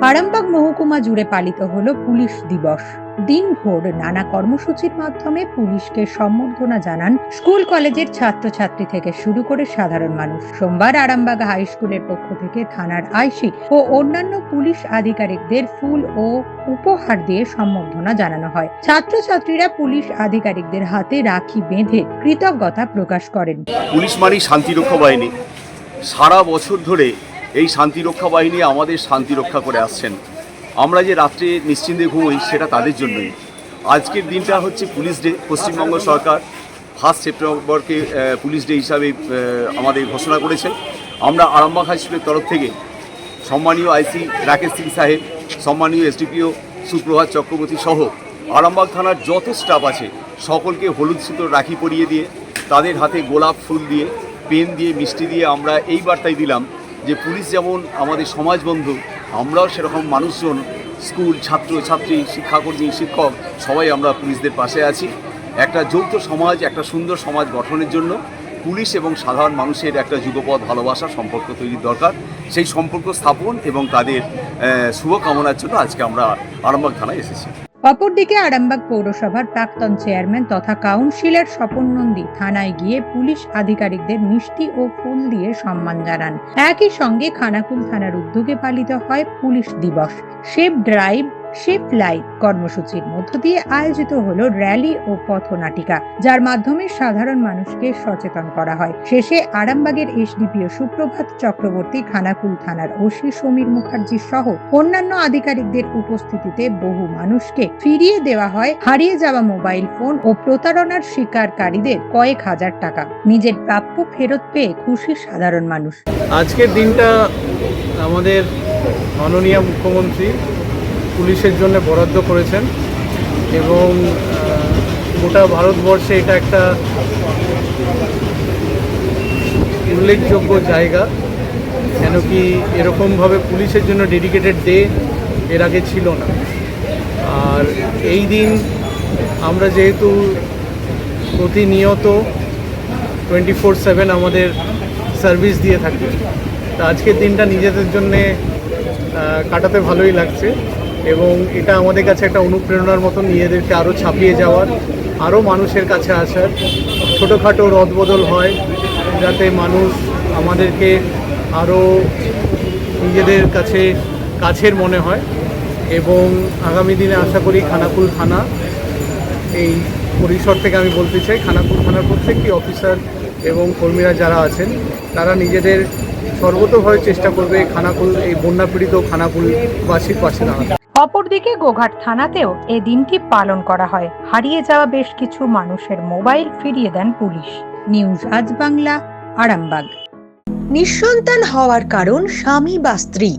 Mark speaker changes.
Speaker 1: আরামবাগ মহকুমা জুড়ে পালিত হলো পুলিশ দিবস। দিনভর নানা কর্মসূচির মাধ্যমে পুলিশকে সম্বর্ধনা জানান স্কুল কলেজের ছাত্রছাত্রী থেকে শুরু করে সাধারণ মানুষ। সোমবার আরামবাগ হাই স্কুলের পক্ষ থেকে থানার আইসি ও অন্যান্য পুলিশ আধিকারিকদের ফুল ও উপহার দিয়ে সম্বর্ধনা জানানো হয়। ছাত্রছাত্রীরা পুলিশ আধিকারিকদের হাতে রাখি বেঁধে কৃতজ্ঞতা প্রকাশ করেন।
Speaker 2: পুলিশ মানেই শান্তিরক্ষা বাহিনী। সারা বছর ধরে এই শান্তিরক্ষা বাহিনী আমাদের শান্তি রক্ষা করে আসছেন। আমরা যে রাত্রে নিশ্চিন্তে ঘুমোই, সেটা তাদের জন্যই। আজকের দিনটা হচ্ছে পুলিশ ডে, পশ্চিমবঙ্গ সরকার ফার্স্ট সেপ্টেম্বরকে পুলিশ ডে হিসাবে আমাদের ঘোষণা করেছেন। আমরা আরামবাগ হাই স্কুলের তরফ থেকে সম্মানীয় আইসি রাকেশ সিং সাহেব, সম্মানীয় এসডিপিও সুপ্রভাত চক্রবর্তী সহ আরামবাগ থানার যত স্টাফ আছে, সকলকে হলুদ সুতোর রাখি পরিয়ে দিয়ে, তাদের হাতে গোলাপ ফুল দিয়ে, পেন দিয়ে, মিষ্টি দিয়ে আমরা এই বার্তাই দিলাম যে পুলিশ যেমন আমাদের সমাজ বন্ধু আমরাও সেরকম মানুষজন, স্কুল, ছাত্র, ছাত্রী, শিক্ষাকর্মী, শিক্ষক, সবাই আমরা পুলিশদের পাশে আছি। একটা যৌথ সমাজ, একটা সুন্দর সমাজ গঠনের জন্য পুলিশ এবং সাধারণ মানুষের একটা যুগপথ ভালোবাসা সম্পর্ক তৈরির দরকার। সেই সম্পর্ক স্থাপন এবং তাদের শুভকামনার জন্য আজকে আমরা আরামবাগ থানায় এসেছি।
Speaker 1: অপরদিকে আরামবাগ পৌরসভার প্রাক্তন চেয়ারম্যান তথা কাউন্সিলর স্বপন নন্দী থানায় গিয়ে পুলিশ আধিকারিকদের মিষ্টি ও ফুল দিয়ে সম্মান জানান। একই সঙ্গে খানাকুল থানার উদ্যোগে পালিত হয় পুলিশ দিবস। সেফ ড্রাইভ সেফ লাইফ কর্মসূচির মধ্য দিয়ে আয়োজিত হলো র্যালি ও পথনাটিকা, যার মাধ্যমে সাধারণ মানুষকে সচেতন করা হয়। শেষে আরামবাগের এসডিপিও সুপ্রভাত চক্রবর্তী, খানাকুল থানার ওসি সমীর মুখার্জি সহ অন্যান্য আধিকারিকদের উপস্থিতিতে বহু মানুষকে ফিরিয়ে দেওয়া হয় হারিয়ে যাওয়া মোবাইল ফোন ও প্রতারণার শিকারকারীদের কয়েক হাজার টাকা। নিজের প্রাপ্য ফেরত পেয়ে খুশি সাধারণ মানুষ।
Speaker 3: আজকের দিনটা আমাদের মাননীয় মুখ্যমন্ত্রী পুলিশের জন্য বরাদ্দ করেছেন এবং গোটা ভারতবর্ষে এটা একটা উল্লেখযোগ্য জায়গা। কেন কি এরকমভাবে পুলিশের জন্য ডেডিকেটেড ডে এর আগে ছিল না। আর এই দিন আমরা যেহেতু প্রতিনিয়ত টোয়েন্টি ফোর সেভেন আমাদের সার্ভিস দিয়ে থাকি, তা আজকের দিনটা নিজেদের জন্যে কাটাতে ভালোই লাগছে। এবং এটা আমাদের কাছে একটা অনুপ্রেরণার মতো নিজেদেরকে আরও ছাপিয়ে যাওয়ার আরও মানুষের কাছে আসার। ছোটোখাটো রদবদল হয় যাতে মানুষ আমাদেরকে আরও নিজেদের কাছে কাছের মনে হয় এবং আগামী দিনে আশা করি খানাকুল থানা এই পরিসর থেকে আমি বলতে চাই, খানাকুল থানার প্রত্যেকটি অফিসার এবং কর্মীরা যারা আছেন, তারা নিজেদের সর্বতভাবে চেষ্টা করবে খানাকুল, এই বন্যা পীড়িত খানাকুলবাসীর পাশে দাঁড়াতে।
Speaker 1: অপরদিকে গোঘাট থানাতেও এ দিনটি পালন করা হয়। হারিয়ে যাওয়া বেশ কিছু মানুষের মোবাইল ফিরিয়ে দেন পুলিশ। নিউজ আজ বাংলা, আরামবাগ। নিঃসন্তান হওয়ার কারণ স্বামী বা স্ত্রী।